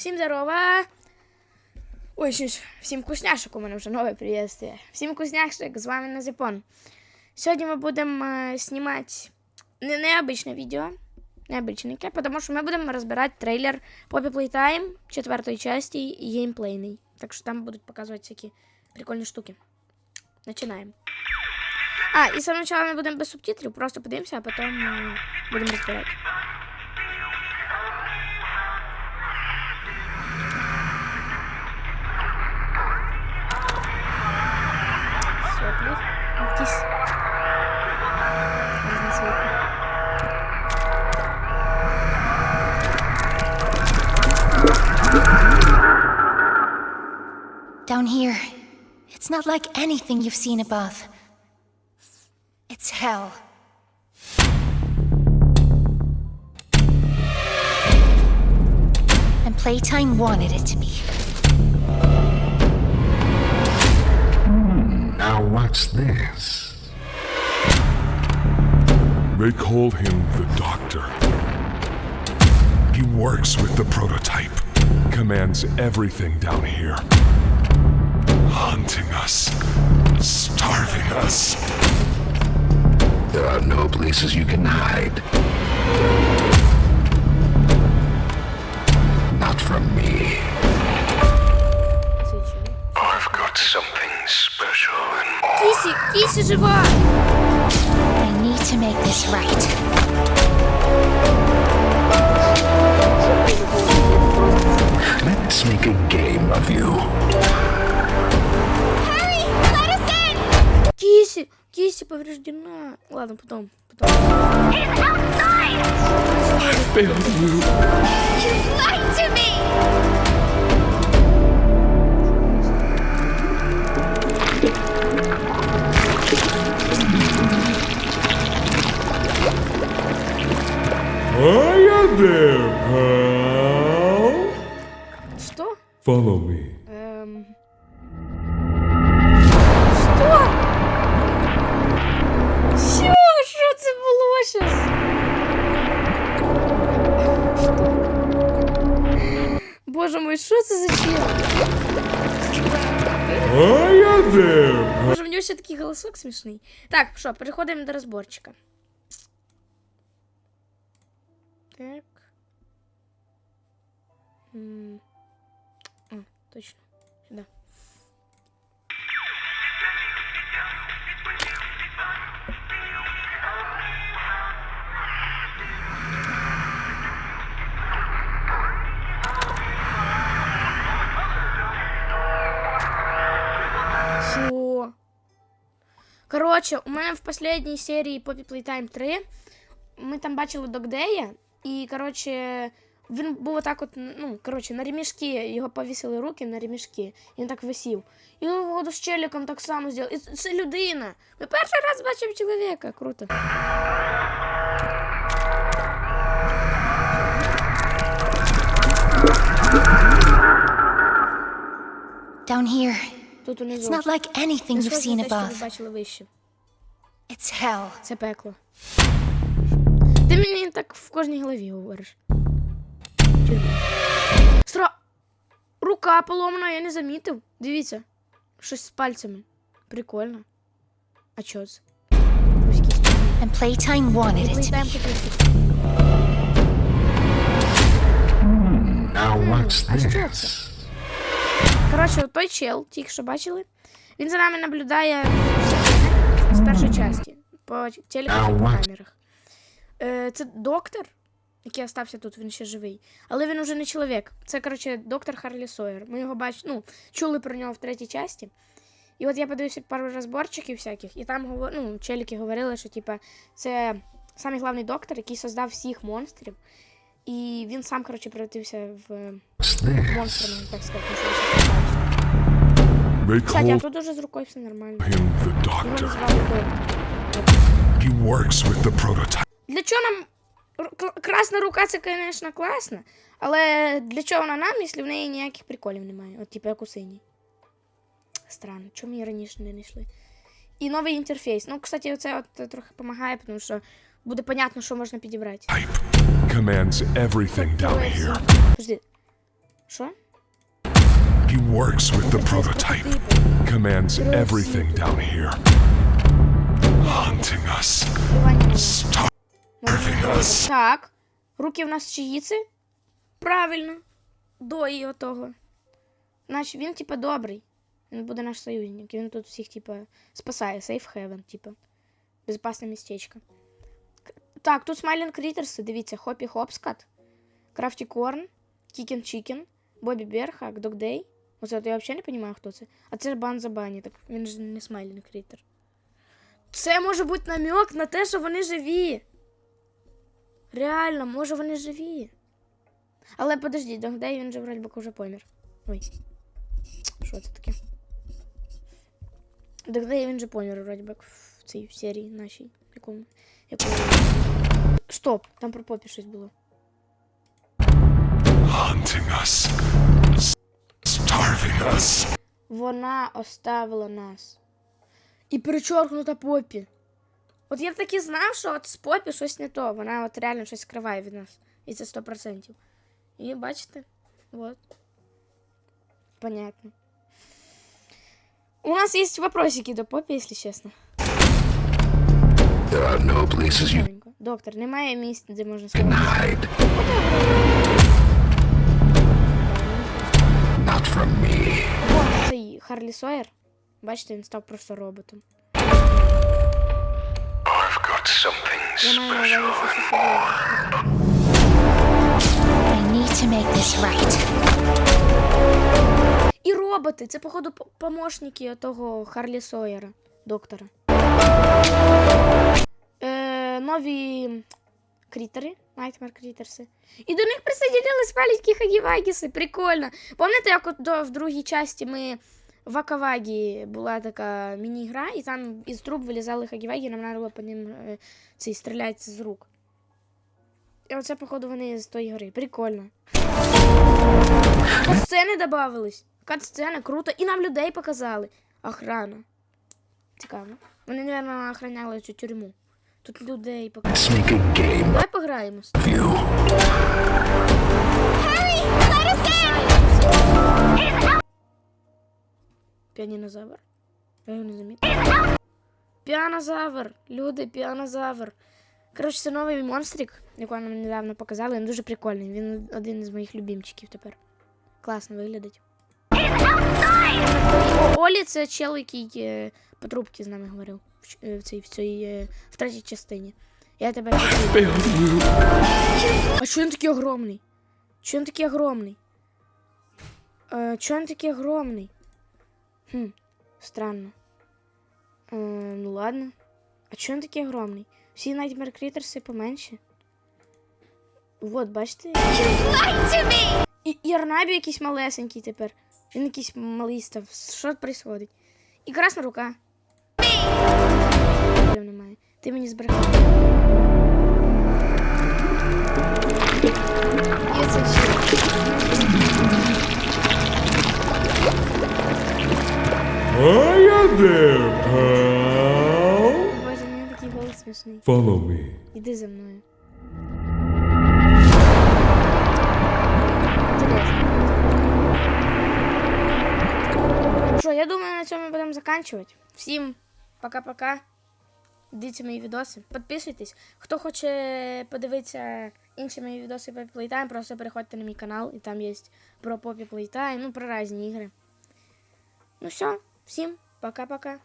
Всім здорова! Ой, всім вкусняшок у мене вже нове приветствие. Всім вкусняшок, з вами Назіпон. Сьогодні ми будемо е, знімати не необычне відео, необычненьке, тому що ми будемо розбирати трейлер Poppy Playtime четвертої часті і геймплейний. Так що там будуть показувати всякі прикольні штуки. Начинаємо. А, і спочатку ми будемо без субтитрів, просто подивимося, а потім е, будемо розбирати. Down here, it's not like anything you've seen above. It's hell. And Playtime wanted it to be. Hmm, now what's this? They call him the Doctor. He works with the prototype, commands everything down here. Hunting us, starving us. There are no places you can hide. Not from me. Це чим? I've got something special in Кісі, кісі жива! I need to make this right. Let's make a game of you. Повреждена. Ладно, потом, потом. Что? Follow me. Эм... Боже мой, що це за? Hiya there, Боже, в нього ще такий голосок смішний. Так, що, переходимо до розборчика. Так. М. А, точно. Коротше, у мене в останній серії Poppy Playtime 3 ми там бачили Догдея, і, коротше, він був отак от, ну, коротше, на ремішки, його повісили руки на ремішки, і він так висів. І він воду з челіком так само зробив. І це- людина. Ми перший раз бачимо чоловіка. Круто. Down here, Тут it's not like anything you've seen above. It's hell. Це пекло. Ти мені так в кожній голові говориш. Стра... Рука поломана, я не замітив. Дивіться. Щось з пальцями. Прикольно. А чо це? And Playtime wanted it. Now what's this? Коротше, той чел, тільки що бачили, він за нами наблюдає з першої частини по телеках і по камерах. Е, це доктор, який остався тут, він ще живий. Але він уже не чоловік. Це, коротше, доктор Харлі Сойер. Ми його бач... ну, чули про нього в третій часті. І от я подивився пару розборчиків всяких, і там ну, челіки говорили, що типа, це самий головний доктор, який создав всіх монстрів. І він сам, коротше, превратився в е, монстра, так сказати, ну, побачите. They Кстати, а тут уже з рукою все нормально. Його назвали доктор. He works with the prototype. Для чого нам красна рука, це, звісно, класно, але для чого вона нам, якщо в неї ніяких приколів немає? От, типу, як у синій. Странно, чому її раніше не знайшли? І новий інтерфейс. Ну, кстати, оце от е, трохи допомагає, тому що буде понятно, що можна підібрати. Commands everything down here. Подожди. Що? He works with the prototype, commands everything down here. Us. Так. Руки в нас чиї це? Правильно. До і отого. Значить, він, типа, добрий. Він буде наш союзник. Він тут всіх, типа, спасає. Сейф хевен, типа. Безпечне містечко. Так, тут Смайлінг Крітерси, дивіться, Хопі Хопскат, Крафті Корн, Кікен Чікен, Бобі Берхак, Док Дей. Оце я взагалі не розумію, хто це. А це Бан за Бані, так він ж не Смайлінг Крітер. Це може бути намек на те, що вони живі. Реально, може вони живі. Але подожди, Догдей він же вроді вже помер. Ой. Що це таке? Догдей він же помер, вроді би, в цій серії нашій. Якому. Якому... Стоп, там про попі щось було. Hunting us, starving us. Вона оставила нас. І перечоркнута попі. От я так і знав, що от з попі щось не то. Вона от реально щось скриває від нас. І це 100%. І бачите? Вот. Понятно. У нас есть вопросики до попі, якщо чесно. There are no places you Маленько. Доктор, немає місць, де можна can сказати. hide. Not from me. О, цей Харлі Сойер. Бачите, він став просто роботом. I've got something Я маю на увазі special. щось особливе. I need to make this right. І роботи. Це, походу, помощники того Харлі Сойера, доктора. Е, нові крітери, Nightmare Крітерси. І до них присоединились маленькі Хагівагіси. Прикольно. Пам'ятаєте, як от до, в другій часті ми в Акавагі була така міні-гра, і там із труб вилізали Хагівагі, і нам треба було по ним е, цей, стріляти з рук. І оце, походу, вони з тої гри. Прикольно. Катсцени добавились. Катсцени, круто. І нам людей показали. Охрана. Цікаво. Вони, мабуть, охраняли цю тюрму. Тут людей показали. Let's make a game Давай пограємо. Піанінозавр. Я його не замітив. Піанозавр. Люди, піанозавр. Коротше, це новий монстрик, якого нам недавно показали. Він дуже прикольний. Він один із моїх любимчиків тепер. Класно виглядить. Олі це чел, який е, по трубці з нами говорив в, е, в цій, в цій е, в третій частині. Я тебе підтримую. А чого він такий огромний? Чого він такий огромний? Е, чого він такий огромний? Хм, странно. Е, ну ладно. А чого він такий огромний? Всі Nightmare Critters поменше. Вот, бачите? І, і Арнабі якийсь малесенький тепер. Він якийсь малий став. Що відбувається? І красна рука. Немає. Ти мені збрехав. І There, pal. Боже, у мене такий голос смішний. Follow me. Іди за мною. Що, я думаю, на цьому будемо закінчувати. Всім пока-пока. Дивіться мої відоси. Підписуйтесь. Хто хоче подивитися інші мої відоси по Playtime, просто переходьте на мій канал, і там є про Poppy Playtime, ну про різні ігри. Ну все, всім пока-пока.